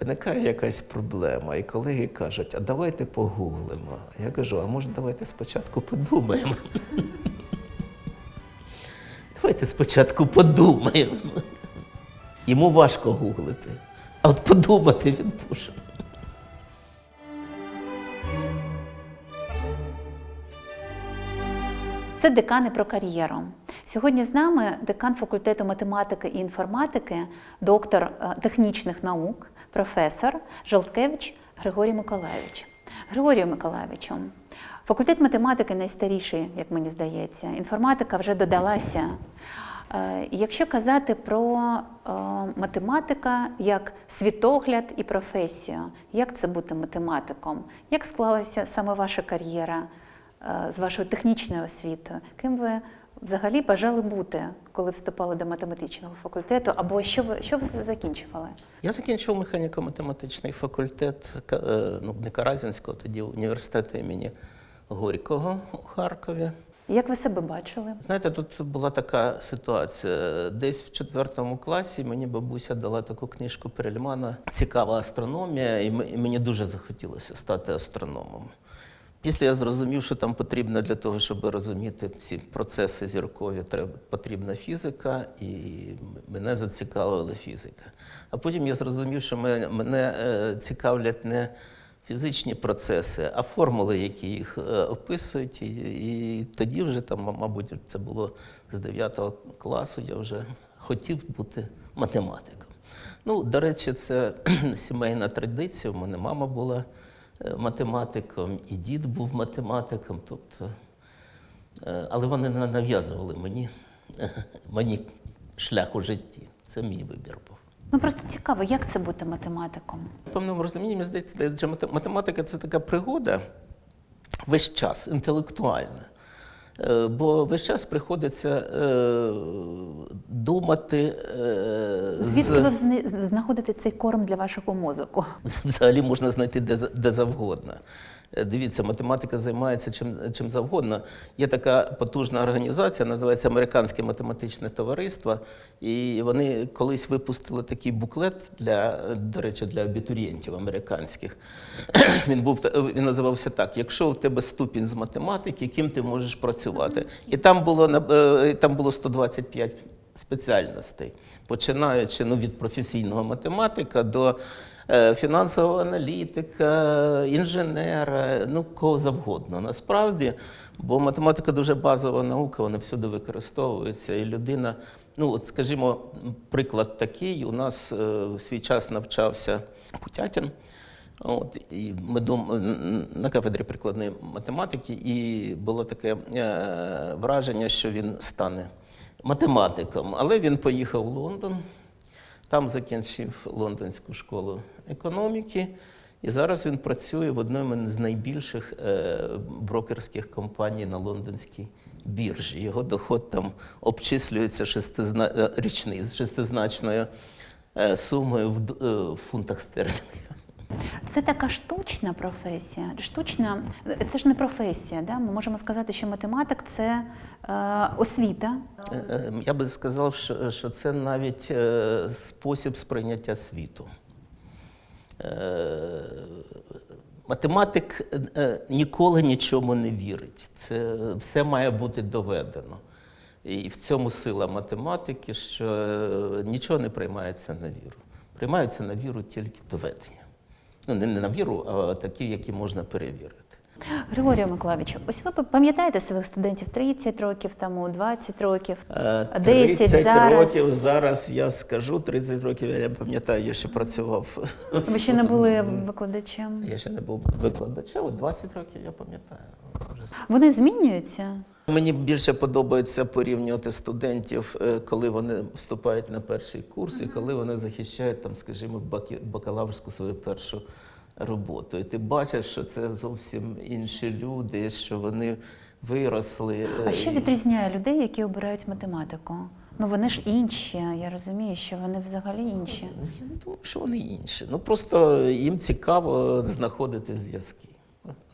Виникає якась проблема, і колеги кажуть, а давайте погуглимо. А я кажу, а може давайте спочатку подумаємо. Давайте спочатку подумаємо. Йому важко гуглити, а от подумати він може. Це декани про кар'єру. Сьогодні з нами декан факультету математики і інформатики, доктор е, технічних наук, професор Жолткевич Григорій Миколаївич. Григорію Миколаївичу, факультет математики найстаріший, як мені здається. Інформатика вже додалася. Е, Якщо казати про е, математика як світогляд і професію, як це бути математиком? Як склалася саме ваша кар'єра? е, з вашою технічною освітою. Ким ви взагалі бажали бути, коли вступали до математичного факультету, або що ви, що ви закінчували? Я закінчив механіко-математичний факультет е, ну, не Каразінського, тоді університету імені Горького у Харкові. Як ви себе бачили? Знаєте, тут була така ситуація. Десь в четвертому класі мені бабуся дала таку книжку Перельмана Цікава астрономія, і мені дуже захотілося стати астрономом. Після я зрозумів, що там потрібно для того, щоб розуміти всі процеси зіркові, треба потрібна фізика, і мене зацікавила фізика. А потім я зрозумів, що мене, е, цікавлять не фізичні процеси, а формули, які їх е, описують. І, і тоді вже там, мабуть, це було з 9 класу, я вже хотів бути математиком. Ну, до речі, це сімейна традиція. У мене мама була математиком, і дід був математиком. Тобто, е, але вони не нав'язували мені, мені шлях у житті. Це мій вибір був. Ну просто цікаво, як це бути математиком? В певному розумінні, мені здається, що математика це така пригода весь час, інтелектуальна. Е, Бо весь час приходиться е, думати. е, Звідки з- ви знаходите цей корм для вашого мозку? взагалі можна знайти де, де завгодно. Е, Дивіться, математика займається чим, чим завгодно. Є така потужна організація, називається Американське математичне товариство. І вони колись випустили такий буклет для, до речі, для абітурієнтів американських. Він був він називався так: якщо у тебе ступінь з математики, ким ти можеш працювати? І там було е, там було 125 спеціальностей, починаючи ну, від професійного математика до фінансового аналітика, інженера, ну кого завгодно. Насправді, бо математика дуже базова наука, вона всюди використовується, і людина. Ну, от, скажімо, приклад такий. У нас е, в свій час навчався Путятін. От, і ми дум... на кафедрі прикладної математики, і було таке е, враження, що він стане математиком. Але він поїхав в Лондон, там закінчив Лондонську школу економіки, і зараз він працює в одній з найбільших е, брокерських компаній на лондонській біржі. Його доход там обчислюється шестизна... е, річний з шестизначною е, сумою в, фунтах стерлінгів. Це така штучна професія. Штучна це ж не професія. Да? Ми можемо сказати, що математик це е, освіта. Я би сказав, що, це навіть спосіб сприйняття світу. Е, Математик е, ніколи нічому не вірить. Це все має бути доведено. І в цьому сила математики, що е, нічого не приймається на віру. Приймаються на віру тільки доведення. Ну, не не на віру, а такі, які можна перевірити. Григорію Миколаївичу, ось ви пам'ятаєте своїх студентів 30 років тому, 20 років, Е, 10 30 зараз. років зараз я скажу, 30 років я пам'ятаю, я ще працював. Ви ще не були викладачем. Я ще не був викладачем, 20 років я пам'ятаю. Вони змінюються. Мені більше подобається порівнювати студентів, е, коли вони вступають на перший курс і коли вони захищають там, скажімо, бакалаврську свою першу роботу. І ти бачиш, що це зовсім інші люди, що вони виросли. А е, що відрізняє людей, які обирають математику? Ну вони ж інші. Я розумію, що вони взагалі інші. Я не думаю, що вони інші. Ну просто їм цікаво знаходити зв'язки.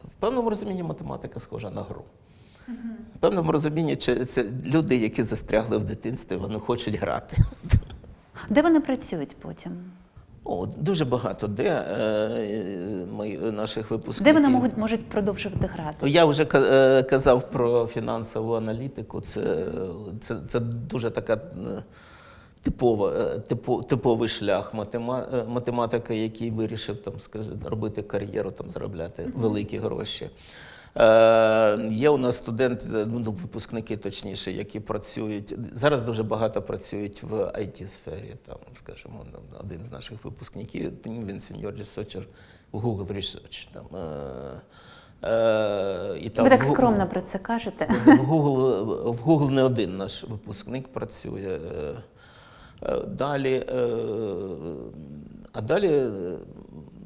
В певному розумінні математика схожа на гру. В певному розумінні чи- це люди, які застрягли в дитинстві, вони хочуть грати. Де вони працюють потім? О, дуже багато де е, ми, наших Де випускників. вони можуть, можуть продовжувати грати? Я вже е, казав про фінансову аналітику. Це, це, це дуже така е, типова, е, типо, типовий шлях матема, математика, який вирішив там, скажи, робити кар'єру, там, заробляти великі гроші. Е, є у нас студенти, е, ну, випускники точніше, які працюють. Зараз дуже багато працюють в it сфері Там, скажімо, один з наших випускників, він researcher в Google Research. Там, е, Е, і там Ви так скромно про це кажете. В Google, в Google не один наш випускник працює. Е, е, Далі, а далі,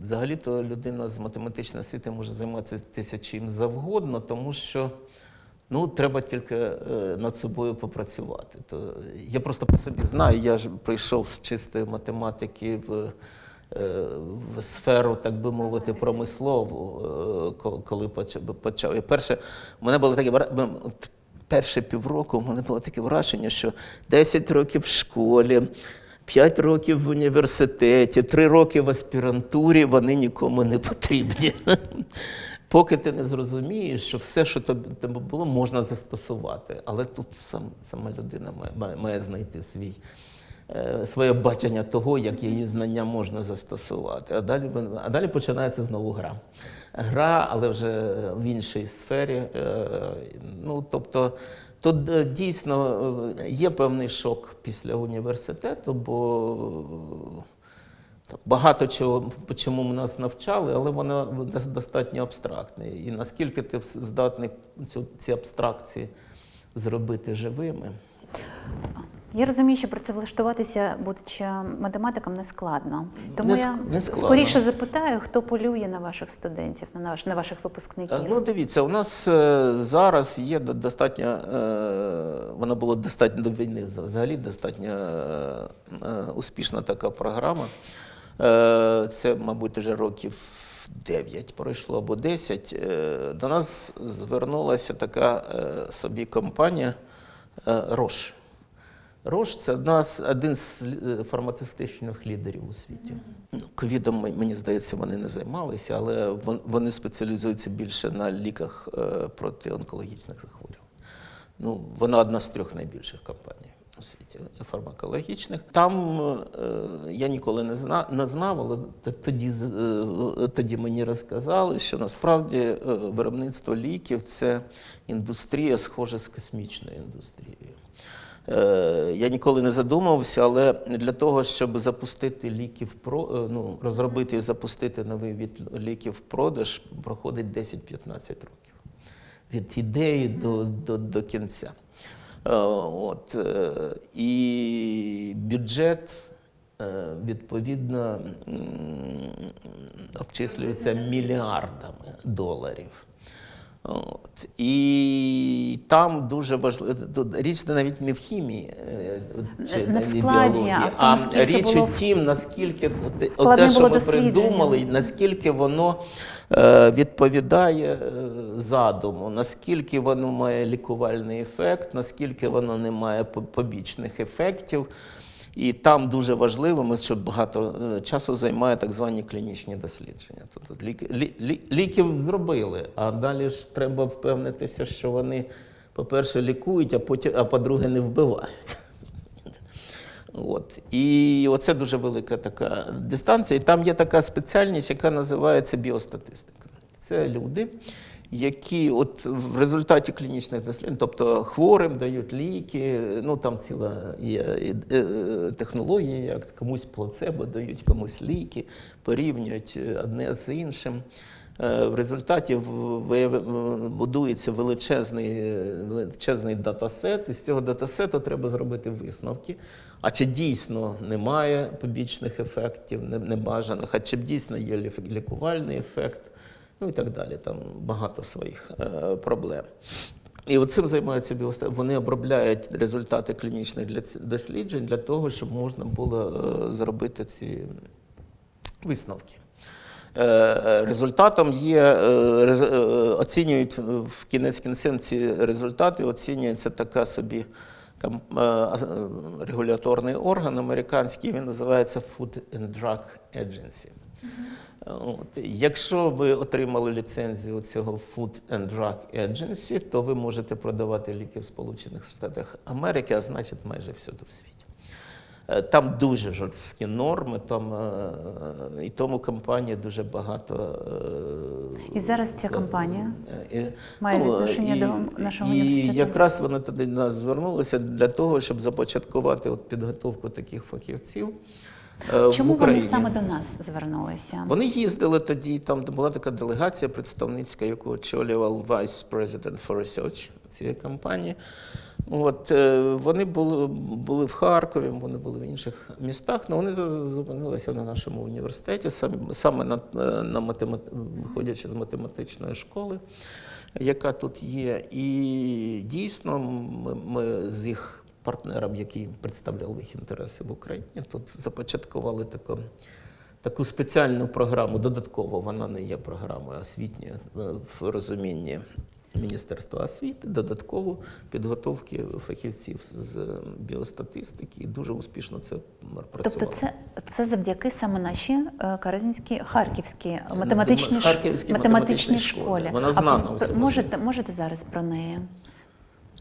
взагалі-то людина з математичної освіти може займатися чим завгодно, тому що ну, треба тільки е, над собою попрацювати. То я просто по собі знаю, я ж прийшов з чистої математики в е, в сферу, так би мовити, промислову, е, ко- коли почав. І перше, у мене було таке перше півроку, у мене було таке враження, що 10 років в школі. 5 років в університеті, 3 роки в аспірантурі, вони нікому не потрібні. Поки ти не зрозумієш, що все, що тебе було, можна застосувати. Але тут сам, сама людина має, має, знайти свій е, своє бачення того, як її знання можна застосувати. А далі, а далі починається знову гра. Гра, але вже в іншій сфері. Е, Ну, тобто, тут е, дійсно е, є певний шок після університету, бо е, Багато чого, чому нас навчали, але воно дос- достатньо абстрактне. І наскільки ти здатний ці абстракції зробити живими. Я розумію, що працевлаштуватися, будучи математиком, не складно. Тому Не я не складно. скоріше запитаю, хто полює на ваших студентів, на, ваш, на ваших випускників. Е, Ну, дивіться, у нас е, зараз є достатньо, е, вона була достатньо до війни взагалі достатньо успішна така програма. Це, мабуть, вже років 9 пройшло або 10. Е, До нас звернулася така собі компанія Рош. Рош це одна з один з е, фармацевтичних лідерів у світі. Ну, Ковідом, мені здається, вони не займалися, але вони спеціалізуються більше на ліках е, проти онкологічних захворювань. Ну, вона одна з трьох найбільших компаній у світі фармакологічних. Там е, я ніколи не знав, не знав, але тоді, е, тоді мені розказали, що насправді е, виробництво ліків це індустрія, схожа з космічною індустрією. Е, Я ніколи не задумувався, але для того, щоб запустити ліки в про е, ну, розробити і запустити новий від ліків в продаж, проходить 10-15 років від ідеї до, до, до кінця. Е, От, і бюджет відповідно обчислюється мільярдами доларів. От. І там дуже важливо, річ навіть не в хімії е, чи Не в складі, біології, а річ було у тім, наскільки те, що ми придумали, наскільки воно е, відповідає е, задуму, наскільки воно має лікувальний ефект, наскільки воно не має побічних ефектів. І там дуже важливим, що багато е, часу займає так звані клінічні дослідження. Тобто ліки, лі, лі, ліків зробили, а далі ж треба впевнитися, що вони, по-перше, лікують, а потім, а по-друге, не вбивають. От. І оце дуже велика така дистанція. І там є така спеціальність, яка називається біостатистика. Це люди, які от в результаті клінічних досліджень, тобто хворим дають ліки, ну там ціла є е, е, технологія, як комусь плацебо дають, комусь ліки, порівнюють одне з іншим. Е, В результаті будується величезний, е, величезний датасет, і з цього датасету треба зробити висновки. А чи дійсно немає побічних ефектів, небажаних, а чи дійсно є лі- лікувальний ефект, ну і так далі. Там багато своїх е, проблем. І цим займаються біоста. Вони обробляють результати клінічних для досліджень для того, щоб можна було е, зробити ці висновки. Е, Результатом є, оцінюють в кінець кінцем ці результати, оцінюється така собі регуляторний орган американський, він називається Food and Drug Agency. От. Якщо ви отримали ліцензію цього Food and Drug Agency, то ви можете продавати ліки в Сполучених Штатах Америки, а значить майже всюди в світі. Е, Там дуже жорсткі норми, там, е, і тому компанія дуже багато. е, І зараз ця компанія і- має ну, відношення і- до нашого і університету? якраз вони туди до нас звернулися для того, щоб започаткувати от підготовку таких фахівців. Е, в Чому вони саме до нас звернулися? Вони їздили тоді, там була така делегація представницька, яку очолював Vice President for Research цієї компанії. От, е, вони були, були в Харкові, вони були в інших містах, але вони зупинилися на нашому університеті, саме, саме на, е, на математ... виходячи з математичної школи, яка тут є. І дійсно ми, ми з їх партнером, який представляв їх інтереси в Україні, тут започаткували таку таку спеціальну програму, додатково вона не є програмою освітньою е, в розумінні Міністерства освіти, додаткову підготовки фахівців з біостатистики. І дуже успішно це працювало. Тобто, це, це завдяки саме нашій е, Каразінській Харківській математичній, Харківській ш- математичній школі. Вона знана А, у можете, можете зараз про неї?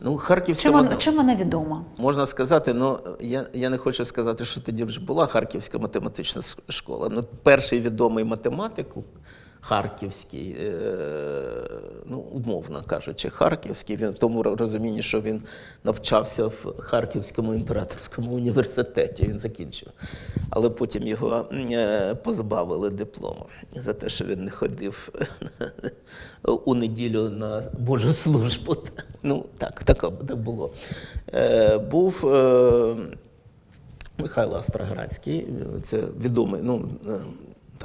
Ну, Харківська Чим, мат- чим вона відома? Можна сказати, ну я, я не хочу сказати, що тоді вже була Харківська математична школа. Ну, перший відомий математик харківський, е, ну, умовно кажучи, харківський, він в тому розумінні, що він навчався в Харківському імператорському університеті. Він закінчив. Але потім його е, позбавили диплому за те, що він не ходив у неділю на Божу службу. Ну, так, так, було. Е, був Михайло Остроградський, це відомий, ну,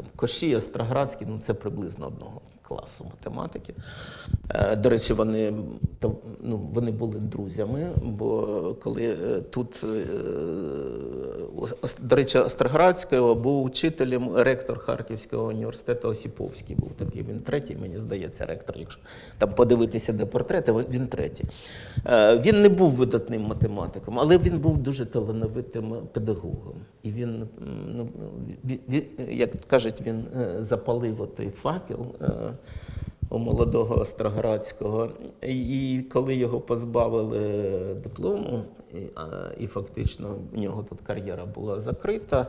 там, Коші, Остроградський, ну, це приблизно одного класу математики. Е, До речі, вони, ну, вони були друзями, бо коли е, тут, е, до речі, Остроградського був учителем ректор Харківського університету Осіповський був такий. Він третій, мені здається, ректор. Якщо там подивитися, де портрети, він- він третій. Він не був видатним математиком, але він був дуже талановитим педагогом. І він, ну, ві- ві- як кажуть, він запалив отой факел. Е, у молодого Остроградського. І, коли його позбавили диплому, і, а, і фактично в нього тут кар'єра була закрита,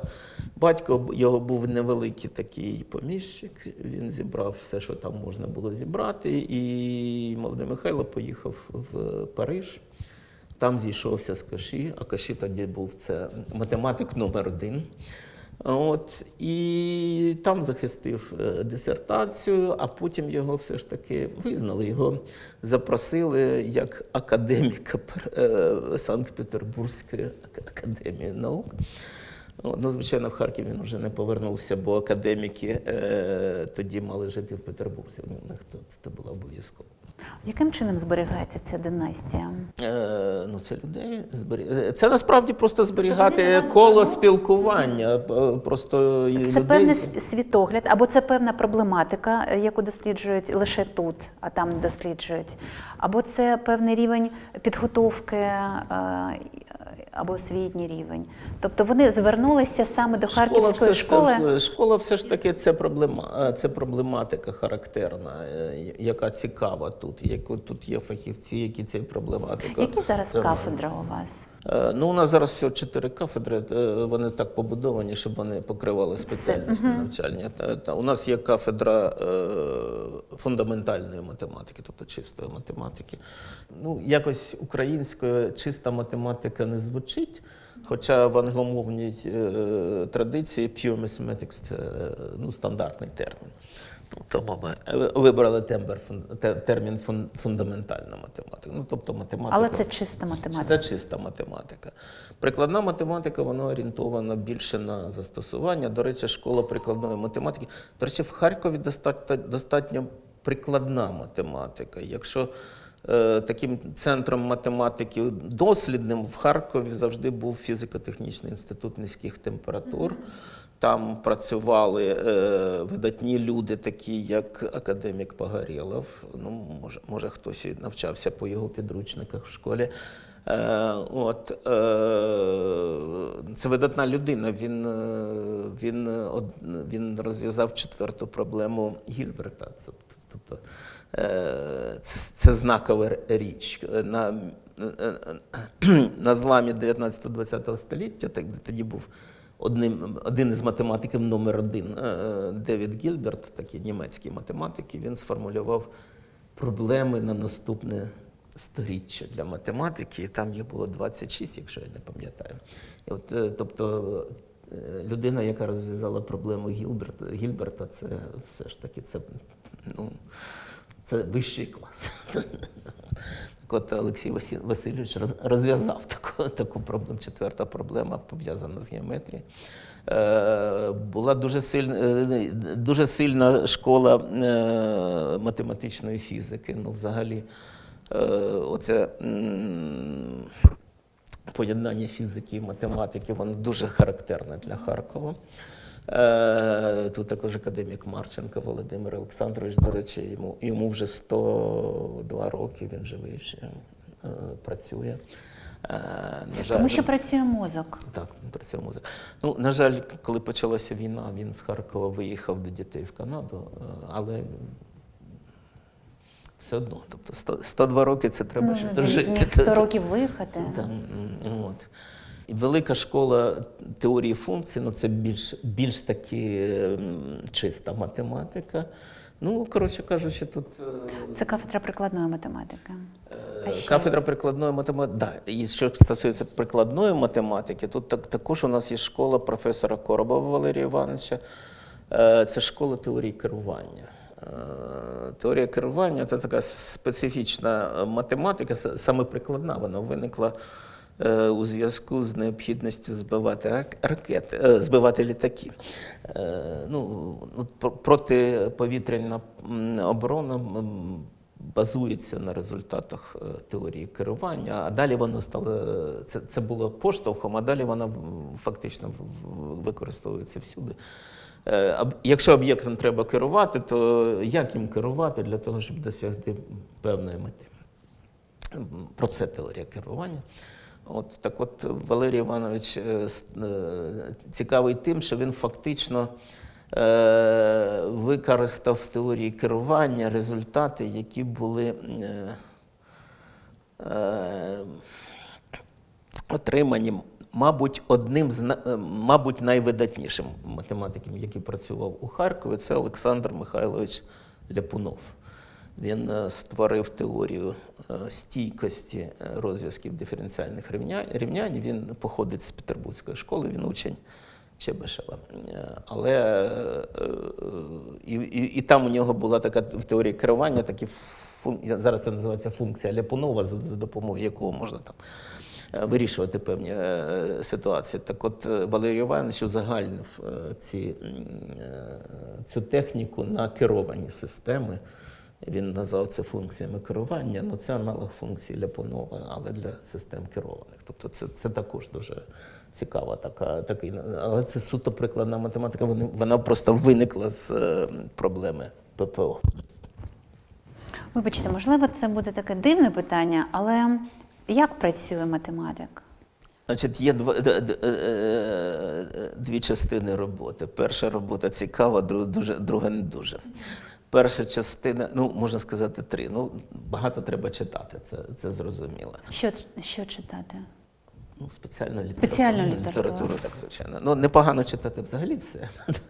батько його був невеликий такий поміщик, він зібрав все, що там можна було зібрати, і молодий Михайло поїхав в Париж. Там зійшовся з Каші, а Каші тоді був це математик номер один. От, і там захистив е, дисертацію, а потім його все ж таки визнали. Його запросили як академіка е, Санкт-Петербурзької академії наук. Ну, звичайно, в Харків він вже не повернувся, бо академіки е, тоді мали жити в Петербурзі. У них це було обов'язково. Яким чином зберігається ця династія? Е, ну, це людей збері... е, Це насправді просто зберігати Тобто коло спілкування. е, Просто Це людей... певний світогляд, або це певна проблематика, е, яку досліджують лише тут, а там не досліджують, або це певний рівень підготовки е, або освітній рівень. Тобто вони звернулися саме до харківської все школи. Ж, школа все ж таки це проблема, е, це проблематика характерна, е, яка цікава тут. Яку тут є фахівці, які цією проблематикою. Які зараз кафедра кафедри у вас? Е, Ну, у нас зараз всього чотири кафедри. е, Вони так побудовані, щоб вони покривали спеціальності навчання. Та- та У нас є кафедра е, фундаментальної математики, тобто чистої математики. Ну, якось українською чиста математика не звучить. Хоча в англомовній е, традиції pure mathematics – це е, ну, стандартний термін. Тому ми е, вибрали тембр, термін фун- фундаментальна математика. Ну, тобто математика. Але це чиста математика. Це чиста математика. Прикладна математика вона орієнтована більше на застосування. До речі, школа прикладної математики. До речі, в Харкові достатньо, достатньо прикладна математика. Якщо е, таким центром математики дослідним в Харкові завжди був фізико-технічний інститут низьких температур. Там працювали е, видатні люди, такі як академік Погорєлов. Ну, може, може, хтось і навчався по його підручниках в школі. Е, от, е, це видатна людина. Він, е, він, він розв'язав четверту проблему Гільберта. Тобто е, це, це знакова річ. На, е, е, на зламі 19-20 століття, так, тоді був одним, один із математиків номер один е, Девід Гільберт, такий німецький математик, і він сформулював проблеми на наступне сторіччя для математики. Там їх було 26, якщо я не пам'ятаю. І от, е, тобто е, людина, яка розв'язала проблему Гілберта, Гільберта, це все ж таки це, ну, це вищий клас. От Олексій Васильович розв'язав таку, таку проблему. Четверта проблема пов'язана з геометрією. Е, була дуже сильна, е, дуже сильна школа е, математичної фізики. Ну, взагалі, оце поєднання фізики і математики, воно дуже характерне для Харкова. Е, Тут також академік Марченко Володимир Олександрович, до речі, йому, йому вже 102 роки, він живий ще е, працює. Е, На жаль, Тому що працює мозок. так, працює музик. Ну, на жаль, коли почалася війна, він з Харкова виїхав до дітей в Канаду, але все одно, тобто 100, 102 роки це треба ще дожити. 100 років виїхати. Там, от. Велика школа теорії функцій, ну це більш, більш таки чиста математика. Ну, коротше кажучи, тут е, Це кафедра прикладної математики. А ще? Кафедра прикладної математики. Да. І що стосується прикладної математики, тут так, також у нас є школа професора Коробова Валерія Івановича. Е, Це школа теорії керування. Е, Теорія керування це така специфічна е, математика, саме прикладна. Вона виникла е, у зв'язку з необхідністю збивати ракети, е, збивати літаки. Е, Ну, протиповітряна оборона базується на результатах е, теорії керування, а далі воно стало е, це, це було поштовхом, а далі воно фактично використовується всюди. Е, Якщо об'єктом треба керувати, то як їм керувати для того, щоб досягти певної мети? Про це теорія керування. От так от Валерій Іванович е, е, цікавий тим, що він фактично е, використав в теорії керування результати, які були отримані, мабуть, одним з мабуть, найвидатнішим математиком, який працював у Харкові, це Олександр Михайлович Ляпунов. Він е, створив теорію е, стійкості е, розв'язків диференціальних рівнянь. Він походить з Петербурзької школи, він учень Чебишева. Але і, і, і там у нього була така в теорії керування, такі фун... зараз це називається функція Ляпунова, за, за допомогою якого можна там вирішувати певні ситуації. Так от Валерій Іванович узагальнив ці, цю техніку на керовані системи. Він назвав це функціями керування, ну це аналог функції Ляпунова, але для систем керованих. Тобто це, це також дуже цікава така, такий, але це суто прикладна математика, вона, вона просто виникла з е, проблеми ППО. Вибачте, можливо, це буде таке дивне питання, але як працює математик? Значить, є два, е, е, дві частини роботи. Перша робота цікава, дру- дуже, друга не дуже. Перша частина, ну можна сказати, три. Ну, багато треба читати, це, це зрозуміло. Що, що читати? Ну, спеціальну літературу. Спеціальну літературу. так, звичайно. Ну, непогано читати взагалі все.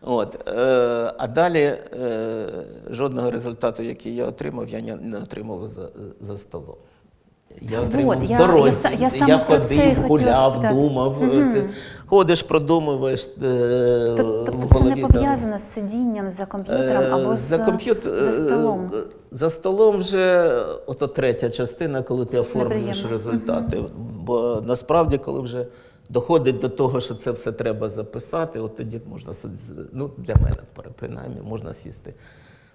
От, е, а далі е, жодного результату, який я отримав, я не, не отримав за, за столом. Я отримав я- в я дорозі. я про це і ходив, гуляв, спитати. думав. е, Ти ходиш, продумуєш. е, Тобто в це не голові пов'язано з сидінням за комп'ютером або Е, з, за, комп'ютер, за столом. е, За столом вже ото третя частина, коли ти оформлюєш Неприємно. результати. Бо насправді, коли вже доходить до того, що це все треба записати, от тоді можна ну, для мене принаймні можна сісти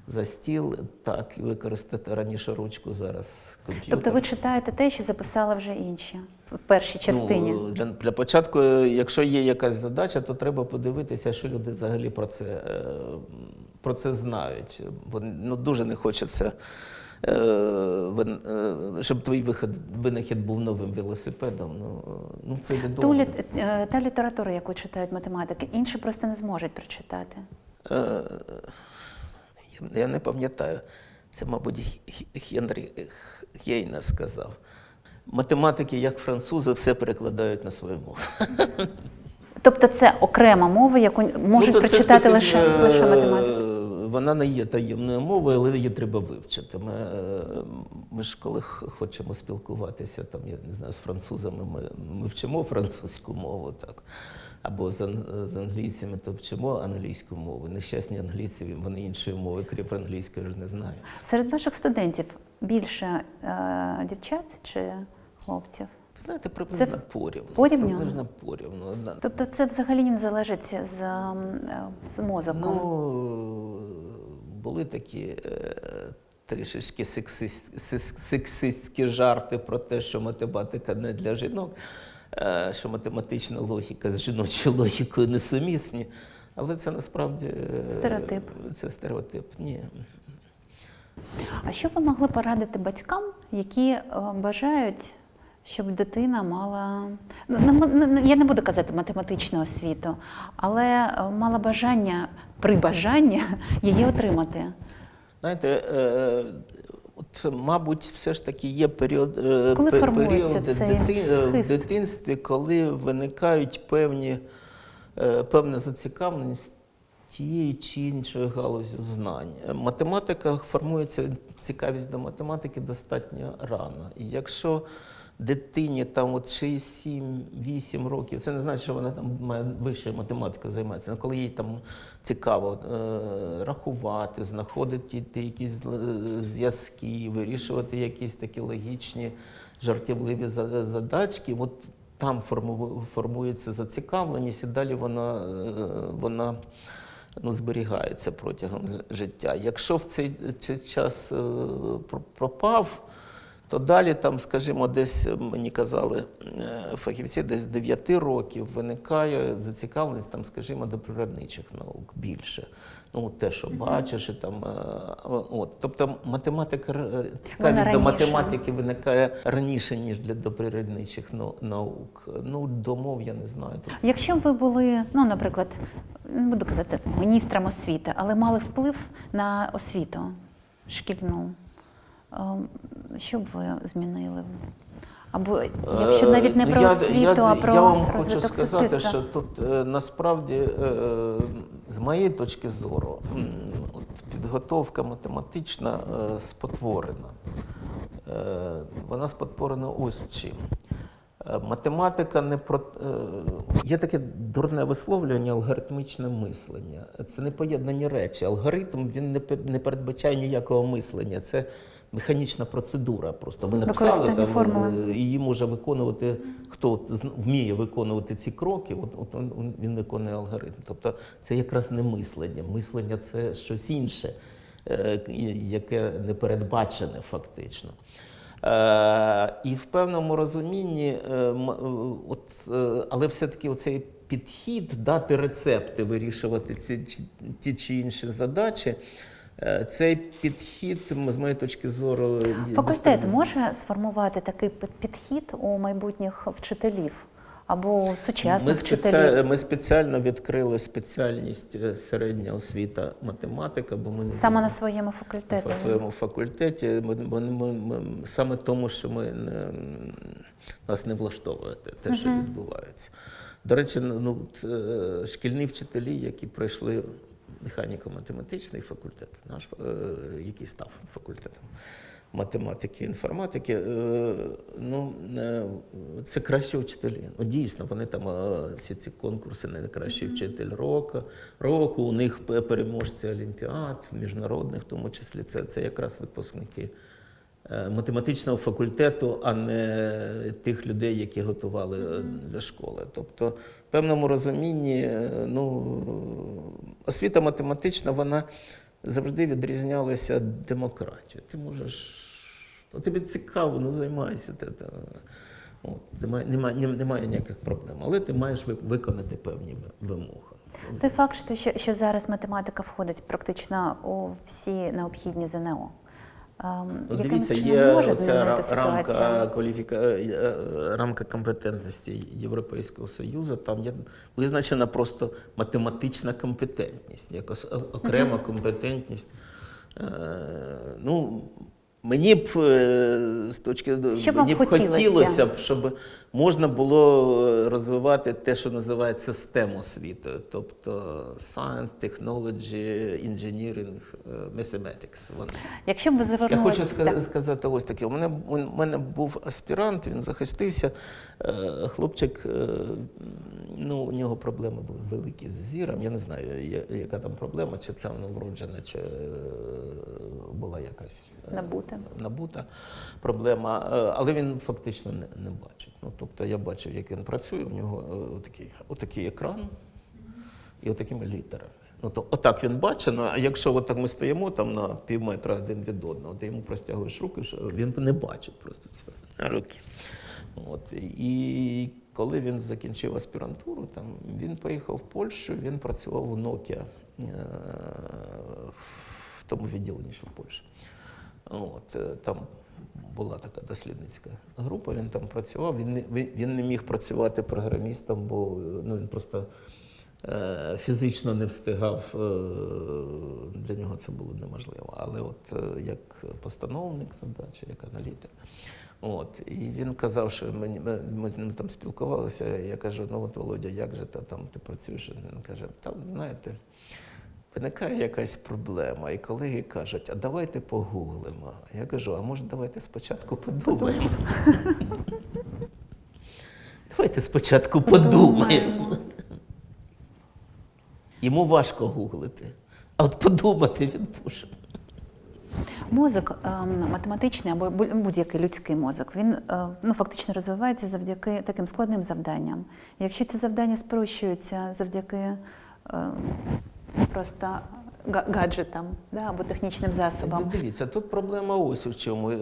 за стіл, так, і використати раніше ручку, зараз комп'ютер. Тобто ви читаєте те, що записали вже інші в першій частині. Ну, для, для початку, е, якщо є якась задача, то треба подивитися, що люди взагалі про це, е, про це знають. Бо ну, дуже не хочеться щоб твій вихід, винахід був новим велосипедом. Ну, ну це відомо. Ту та література, яку читають математики, інші просто не зможуть прочитати. Е, я- не пам'ятаю. Це, мабуть, Генрі Гейна сказав. Математики, як французи, все перекладають на свою мову. Тобто це окрема мова, яку можуть Ну, прочитати лише, лише математики. е, Вона не є таємною мовою, але її треба вивчити. Ми, е, ми ж коли хочемо спілкуватися, там, я не знаю, з французами, ми, ми вчимо французьку мову, так. Або з, з англійцями, то вчимо англійську мову. Нещасні англійці, вони іншої мови, крім англійської, ж не знають. Серед ваших студентів більше е, дівчат чи хлопців? Знаєте, приблизно Це порівну. порівняно? Приблизно порівну. Тобто це взагалі не залежить з, е, з мозоком. Ну, були такі е, трішечки сексистські жарти про те, що математика не для жінок, що математична логіка з жіночою логікою несумісні. Але це насправді е, Стереотип. Це стереотип. Ні. А що ви могли порадити батькам, які е, бажають, щоб дитина мала ну, не- не- я не буду казати математичну освіту, але е, мала бажання при бажанні її отримати? Знаєте, е, от, мабуть, все ж таки є період, е, Коли пе- періоди дити- е, в дитинстві, коли виникають певні, е, певна зацікавленість тієї чи іншої галузі знань. Математика формується, цікавість до математики достатньо рано. І якщо дитині там от 6, 7, 8 років, це не значить, що вона там має вищою математикою займатися. Але коли їй там цікаво е, рахувати, знаходити якісь зв'язки, вирішувати якісь такі логічні, жартівливі за- задачки, от там форму- формується зацікавленість, і далі вона, е, вона ну, зберігається протягом життя. Якщо в цей, час е, про- пропав, то далі, там, скажімо, десь е, мені казали е, фахівці, десь з 9 років виникає зацікавленість, там, скажімо, до природничих наук більше. Ну, те, що бачиш, і там, е, от. Тобто математика, цікавість до математики виникає раніше, ніж для до природничих наук. Ну, до мов я не знаю. Тут Якщо б ви були, ну, наприклад, не буду казати міністром освіти, але мали вплив на освіту шкільну, що б ви змінили? Або якщо навіть не Е, про я, освіту, я, а про я вам хочу сказати, суспільства. що тут е, насправді, е, з моєї точки зору, от підготовка математична е, спотворена. Е, Вона спотворена ось чим. Е, Математика не про е, є таке дурне висловлювання, алгоритмічне мислення. Це не поєднані речі. Алгоритм він не передбачає ніякого мислення. Це механічна процедура. Просто ми написали там, формули. е, її може виконувати хто вміє виконувати ці кроки. От, от він, виконує алгоритм. Тобто це якраз не мислення. Мислення це щось інше, е, яке не передбачене фактично. Е, і в певному розумінні, от, але все-таки оцей підхід дати рецепти, вирішувати ці ті чи інші задачі. Е, Цей підхід, з моєї точки зору, Факультет може сформувати такий підхід у майбутніх вчителів або сучасних Ми, вчителів? спеціально, ми спеціально відкрили спеціальність е, середня освіта математика, бо ми не Саме на своєму факультеті. на своєму факультеті. Ми, бо ми, ми, саме тому, що ми не, нас не влаштовує те, що відбувається. До речі, ну, ну, е, шкільні вчителі, які пройшли механіко-математичний факультет, наш, е, який став факультетом математики і інформатики, е, ну, е, це кращі вчителі. Ну, дійсно, вони там всі ці конкурси на найкращий вчитель року, року, у них переможці олімпіад, міжнародних, в тому числі, це, це якраз випускники математичного факультету, а не тих людей, які готували для школи. Тобто, в певному розумінні, ну, освіта математична, вона завжди відрізнялася демократією. Ти можеш. Ну, тобі цікаво, ну займайся. Ти, та, от, немає, немає, немає ніяких проблем, але ти маєш ви- виконати певні вимоги. Той факт, що, що зараз математика входить практично у всі необхідні ЗНО. Дивіться, є оця рамка, кваліфіка... е, е, рамка компетентності Європейського Союзу. Там є визначена просто математична компетентність, як окрема компетентність. Е, Ну, мені б е, з точки мені б хотілося? б, щоб можна було розвивати те, що називається STEM освіти, тобто Science, Technology, Engineering, е, Mathematics. Вони. Якщо б ви Я хочу ска- сказати ось таке. У мене, у мене був аспірант, він захистився. Е, Хлопчик, е, ну, у нього проблеми були великі з зіром. Я не знаю, яка там проблема, чи це воно вроджена, чи е, була якась е, Набута. Набута проблема. Е, Але він фактично не, не бачить. Ну, тобто я бачив, як він працює, у нього е, отакий, отакий екран і отакими літерами. Ну, то, отак він бачить, а якщо от так ми стоїмо там на пів метра один від одного, ти йому простягуєш руки, що він не бачить просто це руки. От. І коли він закінчив аспірантуру, там, він поїхав в Польщу, він працював у Nokia е, в тому відділенні, що в Польщі. От, е, там була така дослідницька група, він там працював. Він не, він, не міг працювати програмістом, бо е, ну, він просто е, фізично не встигав. е, Для нього це було неможливо. Але от е, як постановник задачі, як аналітик. От, і він казав, що мені, ми, ми з ним там спілкувалися. Я кажу, ну от Володя, як же та, там ти працюєш? Він каже, там, знаєте, Виникає якась проблема, і колеги кажуть, а давайте погуглимо. А я кажу, а може давайте спочатку подумаємо. давайте спочатку подумаємо. Йому важко гуглити, а от подумати він може. Мозок, ем, математичний або будь-який людський мозок, він е, ну, фактично розвивається завдяки таким складним завданням. Якщо ці завдання спрощуються завдяки е, просто гаджетам да, або технічним засобам, Дивіться, тут проблема ось у чому. Е,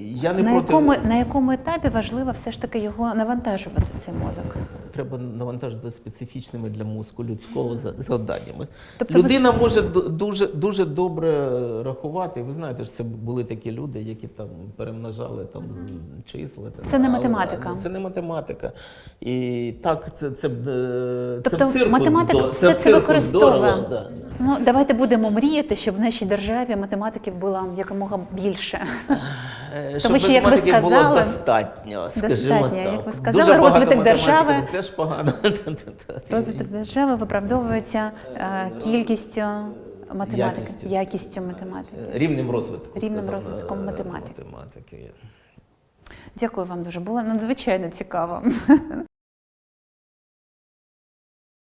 Я не на проти... якому, на якому етапі важливо все ж таки його навантажувати, цей мозок? Треба навантажити специфічними для мозку людського за- завданнями. Тобто ви- Людина може ду- дуже, дуже добре рахувати. Ви знаєте, ж це були такі люди, які там перемножали там числа. там, Це не але- математика. Це не математика. І так, це, це, це Тобто в цирку, математика здо- все в це використовує. здорово, да. Ну, давайте будемо мріяти, щоб в нашій державі математиків було якомога більше. Е, Тому Щоб що, як ви математики було сказали, достатньо, скажімо достатньо, так. як ви сказали, Дуже розвиток держави- теж погано. Розвиток держави виправдовується е, кількістю математики, Якістю. якістю, математики. Рівнем розвитку. Рівнем сказав, розвитком е, математики. математики. Дякую вам дуже. Було надзвичайно цікаво.